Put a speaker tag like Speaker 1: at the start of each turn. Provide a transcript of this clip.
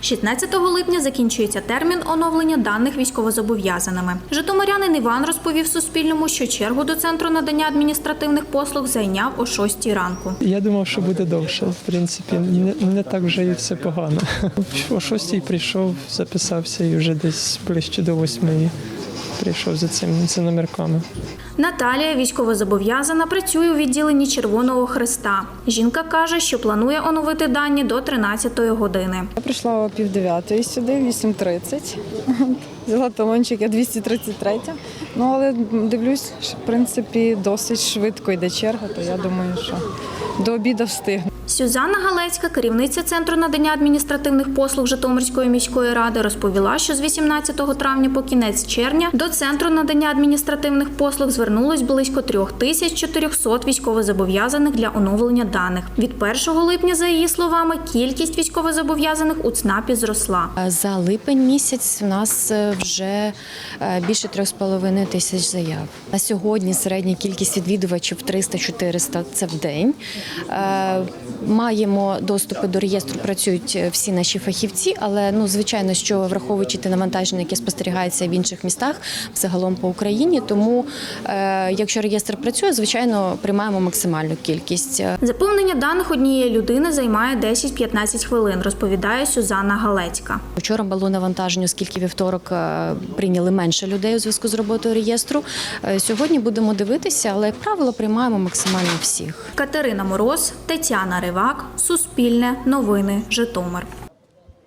Speaker 1: 16 липня закінчується термін оновлення даних військовозобов'язаними. Житомирянин Іван розповів Суспільному, що чергу до центру надання адміністративних послуг зайняв о 6 ранку.
Speaker 2: Я думав, що буде довше. В принципі, не, не так вже і все погано. О шостій прийшов, записався і вже десь ближче до восьмої прийшов за цим за номерками.
Speaker 1: Наталія, військовозобов'язана, працює у відділенні Червоного Христа. Жінка каже, що планує оновити дані до 13-ї години.
Speaker 3: Я прийшла о пів дев'ятої сюди, 8.30. Взяла талончик, я 233. Ну, але дивлюсь, що, в принципі, досить швидко йде черга, то я думаю, що до обіду встигну.
Speaker 1: Сюзанна Галецька, керівниця центру надання адміністративних послуг Житомирської міської ради, розповіла, що з 18 травня по кінець червня до центру надання адміністративних послуг звернулось близько 3400 військовозобов'язаних для оновлення даних. Від 1 липня, за її словами, кількість військовозобов'язаних у ЦНАПі зросла.
Speaker 4: За липень місяць у нас е, вже е, більше 3,5 тисяч заяв. На сьогодні середня кількість відвідувачів 300-400 – це в день. Е, Маємо доступи до реєстру, працюють всі наші фахівці, але ну звичайно, що враховуючи те навантаження, яке спостерігається в інших містах, загалом по Україні. Тому, е, якщо реєстр працює, звичайно, приймаємо максимальну кількість.
Speaker 1: Заповнення даних однієї людини займає 10-15 хвилин, розповідає Сюзанна Галецька.
Speaker 4: Вчора було навантаження, оскільки вівторок е, прийняли менше людей у зв'язку з роботою реєстру. Е, Сьогодні будемо дивитися, але як правило приймаємо максимально всіх.
Speaker 1: Катерина Мороз, Тетяна Ривак, Суспільне, Новини, Житомир.